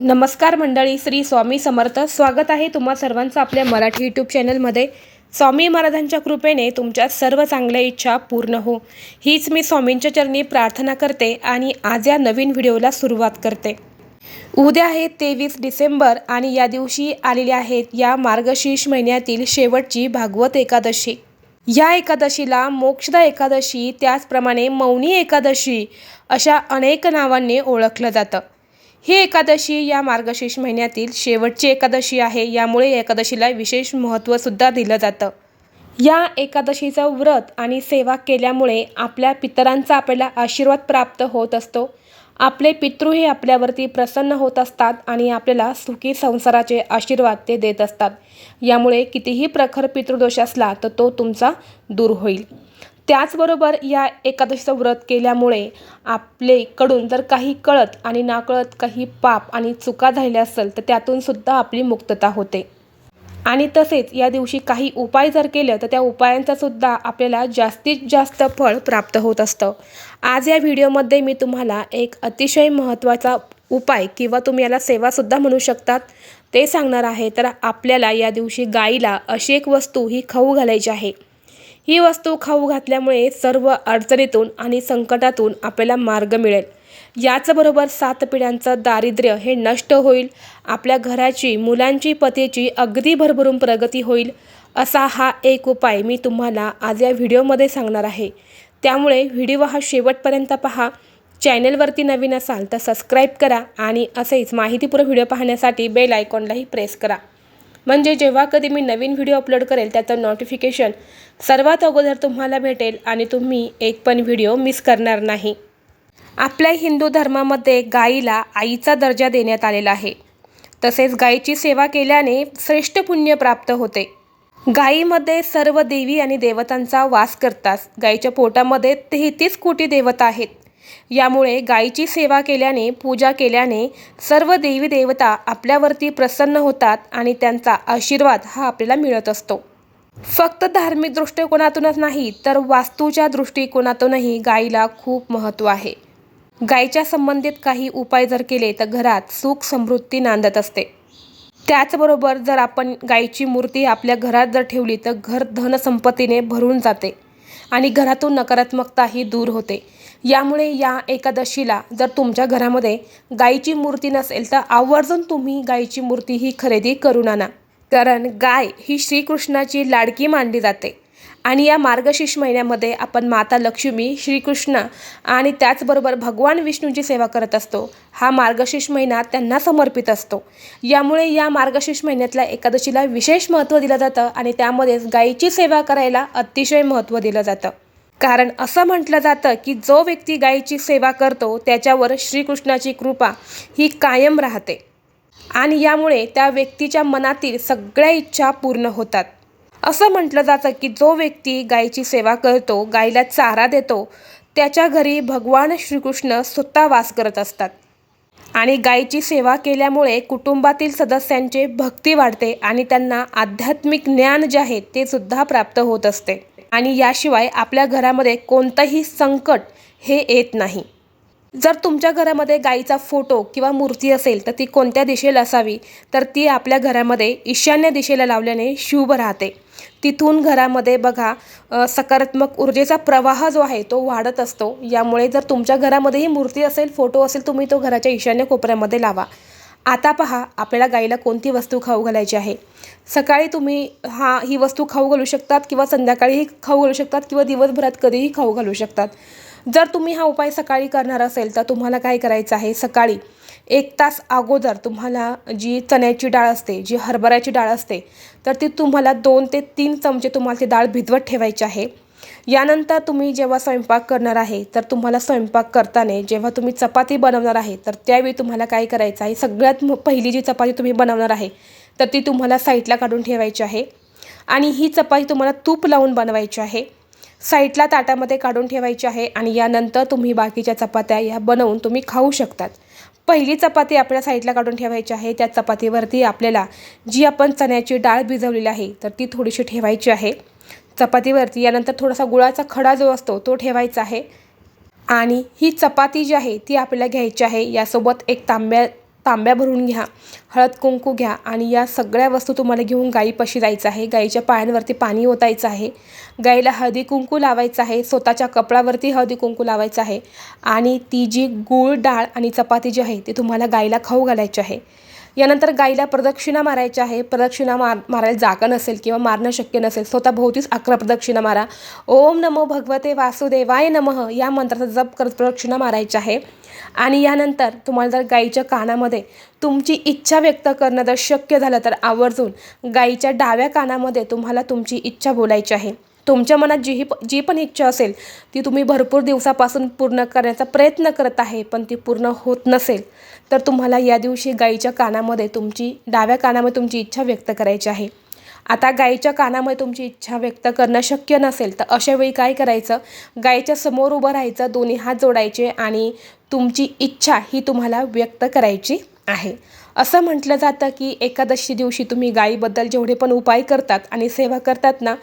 नमस्कार मंडळी श्री स्वामी समर्थ. स्वागत आहे तुम्हा सर्वांचं आपल्या मराठी यूट्यूब चॅनलमध्ये स्वामी महाराजांच्या कृपेने तुमच्या सर्व चांगल्या इच्छा पूर्ण हो. हीच मी स्वामींच्या चरणी प्रार्थना करते आणि आज या नवीन व्हिडिओला सुरुवात करते. उद्या आहे तेवीस डिसेंबर आणि या दिवशी आलेल्या आहेत या मार्गशीर्ष महिन्यातील शेवटची भागवत एकादशी. या एकादशीला मोक्षदा एकादशी त्याचप्रमाणे मौनी एकादशी अशा अनेक नावांनी ओळखलं जातं. ही एकादशी या मार्गशीर्ष महिन्यातील शेवटची एकादशी आहे. यामुळे या एकादशीला विशेष महत्त्वसुद्धा दिलं जातं. या एकादशीचं व्रत आणि सेवा केल्यामुळे आपल्या पितरांचा आपल्याला आशीर्वाद प्राप्त होत असतो. आपले पितृही आपल्यावरती प्रसन्न होत असतात आणि आपल्याला सुखी संसाराचे आशीर्वाद ते देत असतात. यामुळे कितीही प्रखर पितृदोष असला तर तो तुमचा दूर होईल. त्याचबरोबर या एकादशीचं व्रत केल्यामुळे आपलेकडून जर काही कळत आणि नाकळत काही पाप आणि चुका झालेल्या असेल तर त्यातून सुद्धा आपली मुक्तता होते. आणि तसेच या दिवशी काही उपाय जर केलं तर त्या उपायांचा सुद्धा आपल्याला जास्तीत जास्त फळ प्राप्त होत असतं. आज या व्हिडिओमध्ये मी तुम्हाला एक अतिशय महत्त्वाचा उपाय किंवा तुम्ही याला सेवासुद्धा म्हणू शकतात ते सांगणार आहे. तर आपल्याला या दिवशी गाईला अशी एक वस्तू ही खाऊ घालायची आहे. ही वस्तू खाऊ घातल्यामुळे सर्व अडचणीतून आणि संकटातून आपल्याला मार्ग मिळेल. याचबरोबर सात पिढ्यांचं दारिद्र्य हे नष्ट होईल. आपल्या घराची मुलांची पतीची अगदी भरभरून प्रगती होईल. असा हा एक उपाय मी तुम्हाला आज या व्हिडिओमध्ये सांगणार आहे. त्यामुळे व्हिडिओ हा शेवटपर्यंत पहा. चॅनलवरती नवीन असाल तर सबस्क्राईब करा आणि असेच माहितीपूर्ण व्हिडिओ पाहण्यासाठी बेल आयकॉनलाही प्रेस करा. म्हणजे जेव्हा कधी मी नवीन व्हिडिओ अपलोड करेल त्याचं नोटिफिकेशन सर्वात अगोदर तुम्हाला भेटेल आणि तुम्ही एक पण व्हिडिओ मिस करणार नाही. आपल्या हिंदू धर्मामध्ये गाईला आईचा दर्जा देण्यात आलेला आहे. तसेच गायीची सेवा केल्याने श्रेष्ठ पुण्य प्राप्त होते. गायीमध्ये सर्व देवी आणि देवतांचा वास करतात. गायीच्या पोटामध्ये तेहतीस कोटी देवता आहेत. यामुळे गायीची सेवा केल्याने पूजा केल्याने सर्व देवी देवता आपल्यावरती प्रसन्न होतात आणि त्यांचा आशीर्वाद हा आपल्याला मिळत असतो. फक्त धार्मिक दृष्टिकोनातूनच नाही तर वास्तूच्या दृष्टिकोनातूनही गायीला खूप महत्त्व आहे. गायीच्या संबंधित काही उपाय जर केले तर घरात सुख समृद्धी नांदत असते. त्याचबरोबर जर आपण गायीची मूर्ती आपल्या घरात जर ठेवली तर घर धनसंपत्तीने भरून जाते. आणि घरातून नकारात्मकताही दूर होते. यामुळे या एकादशीला जर तुमच्या घरामध्ये गायीची मूर्ती नसेल तर आवर्जून तुम्ही गायीची मूर्ती ही खरेदी करून आणा. कारण गाय ही श्रीकृष्णाची लाडकी मानली जाते. आणि या मार्गशीर्ष महिन्यामध्ये आपण माता लक्ष्मी श्रीकृष्ण आणि त्याचबरोबर भगवान विष्णूंची सेवा करत असतो. हा मार्गशीर्ष महिना त्यांना समर्पित असतो. यामुळे या मार्गशीर्ष महिन्यातल्या एकादशीला विशेष महत्त्व दिलं जातं आणि त्यामध्येच गायीची सेवा करायला अतिशय महत्त्व दिलं जातं. कारण असं म्हटलं जातं की जो व्यक्ती गायीची सेवा करतो त्याच्यावर श्रीकृष्णाची कृपा ही कायम राहते. आणि यामुळे त्या व्यक्तीच्या मनातील सगळ्या इच्छा पूर्ण होतात. असं म्हटलं जातं की जो व्यक्ती गायीची सेवा करतो गायीला चारा देतो त्याच्या घरी भगवान श्रीकृष्ण स्वतः वास करत असतात. आणि गायीची सेवा केल्यामुळे कुटुंबातील सदस्यांचे भक्ती वाढते आणि त्यांना आध्यात्मिक ज्ञान जे आहे ते सुद्धा प्राप्त होत असते. आणि याशिवाय आपल्या घरामध्ये कोणतंही संकट हे येत नाही. जर तुमच्या घरामध्ये गाईचा फोटो किंवा मूर्ती असेल तर ती कोणत्या दिशेला असावी? तर ती आपल्या घरामध्ये ईशान्य दिशेला लावल्याने शुभ राहते. तिथून घरामध्ये बघा सकारात्मक ऊर्जेचा प्रवाह जो आहे तो वाढत असतो. यामुळे जर तुमच्या घरामध्येही मूर्ती असेल फोटो असेल तुम्ही तो घराच्या ईशान्य कोपऱ्यामध्ये लावा. आता पहा आपल्याला गाईला कोणती वस्तू खाऊ घालायची आहे? सकाळी तुम्ही हा ही वस्तू खाऊ घालू शकतात किंवा संध्याकाळीही खाऊ घालू शकतात किंवा दिवसभरात कधीही खाऊ घालू शकतात. जर तुम्ही हा उपाय सकाळी करणार असेल तर तुम्हाला काय करायचं आहे? सकाळी एक तास अगोदर तुम्हाला जी चण्याची डाळ असते जी हरभऱ्याची डाळ असते तर ती तुम्हाला दोन ते तीन चमचे तुम्हाला ती डाळ भिजवत ठेवायची आहे. यानंतर तुम्ही जेव्हा स्वयंपाक करणार आहे तर तुम्हाला स्वयंपाक करताना जेव्हा तुम्ही चपाती बनवणार आहे तर त्यावेळी तुम्हाला काय करायचं आहे? सगळ्यात पहिली जी चपाती तुम्ही बनवणार आहे तर ती तुम्हाला साईडला काढून ठेवायची आहे. आणि ही चपाती तुम्हाला तूप लावून बनवायची आहे. साईडला ताटामध्ये काढून ठेवायची आहे आणि यानंतर तुम्ही बाकीच्या चपात्या या बनवून तुम्ही खाऊ शकतात. पहिली चपाती आपल्या साईडला काढून ठेवायची आहे. त्या चपातीवरती आपल्याला जी आपण चण्याची डाळ भिजवलेली आहे तर ती थोडीशी ठेवायची आहे. चपातीवरती यानंतर थोडासा गुळाचा खडा जो असतो तो ठेवायचा आहे. आणि ही चपाती जी आहे ती आपल्याला घ्यायची आहे. यासोबत एक तांब्या तांब्या भरून घ्या हळद कुंकू घ्या आणि या सगळ्या वस्तू तुम्हाला घेऊन गाईपाशी जायचं आहे. गाईच्या पायांवरती पाणी ओतायचं आहे. गाईला हळदी कुंकू लावायचं आहे. स्वतःच्या कपडावरती हळदी कुंकू लावायचं आहे. आणि ती जी गूळ डाळ आणि चपाती जी आहे ती तुम्हाला गाईला खाऊ घालायची आहे. यानंतर गाईला प्रदक्षिणा मारायच्या आहे. प्रदक्षिणा मार मारायला जागा नसेल किंवा मारणं शक्य नसेल स्वतः भोवतीच अकरा प्रदक्षिणा मारा. ओम नमो भगवते वासुदेवाय नमः या मंत्राचा जप करत प्रदक्षिणा मारायच्या आहे. आणि यानंतर तुम्हाला जर गाईच्या कानामध्ये तुमची इच्छा व्यक्त करणं जर शक्य झालं तर आवर्जून गाईच्या डाव्या कानामध्ये तुम्हाला तुमची इच्छा बोलायची आहे. तुमच्या मनात जी जी पण इच्छा असेल ती तुम्ही भरपूर दिवसापासून पूर्ण करण्याचा प्रयत्न करत आहे पण ती पूर्ण होत नसेल तर तुम्हाला या दिवशी गाईच्या कानामध्ये तुमची डाव्या कानामध्ये तुमची इच्छा व्यक्त करायची आहे. आता गाईच्या कानामध्ये तुमची इच्छा व्यक्त करणं शक्य नसेल तर अशा वेळी काय करायचं? गाईच्या समोर उभं राहायचं दोन्ही हात जोडायचे आणि तुमची इच्छा ही तुम्हाला व्यक्त करायची आहे. असं म्हटलं जातं की एकादशी दिवशी तुम्ही गाईबद्दल जेवढे पण उपाय करतात आणि सेवा करतात ना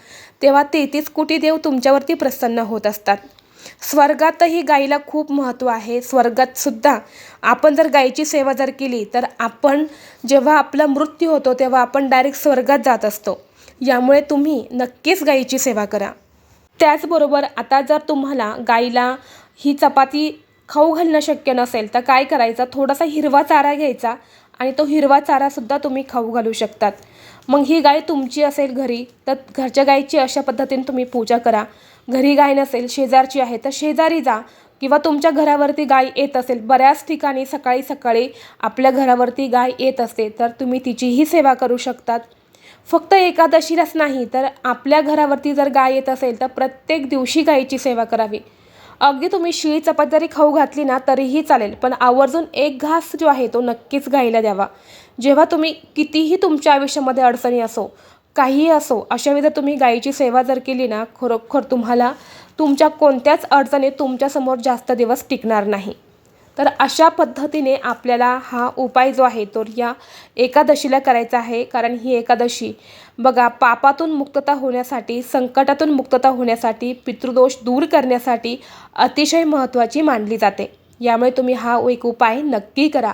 तेव्हा तेहतीस कोटी देव तुमच्यावरती प्रसन्न होत असतात. स्वर्गातही गाईला खूप महत्त्व आहे. स्वर्गात सुद्धा आपण जर गाईची सेवा जर केली तर आपण जेव्हा आपला मृत्यू होतो तेव्हा आपण डायरेक्ट स्वर्गात जात असतो. यामुळे तुम्ही नक्कीच गाईची सेवा करा. त्याचबरोबर आता जर तुम्हाला गाईला ही चपाती खाऊ घालणं शक्य नसेल तर काय करायचं? थोडासा हिरवा चारा घ्यायचा आणि तो हिरवा चारासुद्धा तुम्ही खाऊ घालू शकतात. मग ही गाय तुमची असेल घरी तर घरच्या गायीची अशा पद्धतीने तुम्ही पूजा करा. घरी गाय नसेल शेजारची आहे तर शेजारी जा किंवा तुमच्या घरावरती गाय येत असेल बऱ्याच ठिकाणी सकाळी सकाळी आपल्या घरावरती गाय येत असते तर तुम्ही तिचीही सेवा करू शकतात. फक्त एकादशीलाच नाही तर आपल्या घरावरती जर गाय येत असेल तर प्रत्येक दिवशी गायीची सेवा करावी. अगदी तुम्ही शिळी चपात जरी खाऊ घातली ना तरीही चालेल पण आवर्जून एक घास जो आहे तो नक्कीच गाईला द्यावा. जेव्हा तुम्ही कितीही तुमच्या आयुष्यामध्ये अडचणी असो काहीही असो अशा वेळी जर तुम्ही गाईची सेवा जर केली ना खरोखर तुम्हाला तुमच्या कोणत्याच अडचणी तुमच्यासमोर जास्त दिवस टिकणार नाही. तर अशा पद्धतीने आपल्याला हा उपाय जो आहे तो या एकादशीला करायचा आहे. कारण ही एकादशी बघा पापातून मुक्तता होण्यासाठी संकटातून मुक्तता होण्यासाठी पितृदोष दूर करण्यासाठी अतिशय महत्त्वाची मानली जाते. यामुळे तुम्ही हा एक उपाय नक्की करा.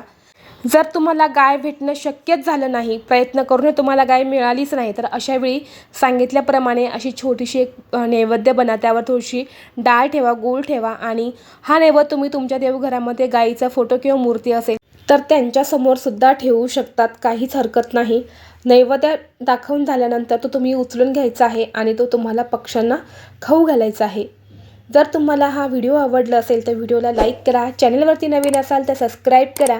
जर तुम्हाला गाय भेटणं शक्यच झालं नाही प्रयत्न करून तुम्हाला गाय मिळालीच नाही तर अशा वेळी सांगितल्याप्रमाणे अशी छोटीशी एक नैवेद्य बना त्यावर थोडीशी डाळ ठेवा गूळ ठेवा आणि हा नैवेद्य तुम्ही तुमच्या देवघरामध्ये गाईचा फोटो किंवा मूर्ती असेल तर त्यांच्यासमोर सुद्धा ठेवू शकतात काहीच हरकत नाही. नैवेद्य दाखवून झाल्यानंतर तो तुम्ही उचलून घ्यायचा आहे आणि तो तुम्हाला पक्ष्यांना खाऊ घालायचा आहे. जर तुम्हाला हा व्हिडिओ आवडला असेल तर व्हिडिओला लाईक करा चॅनलवरती नवीन असाल तर सबस्क्राईब करा.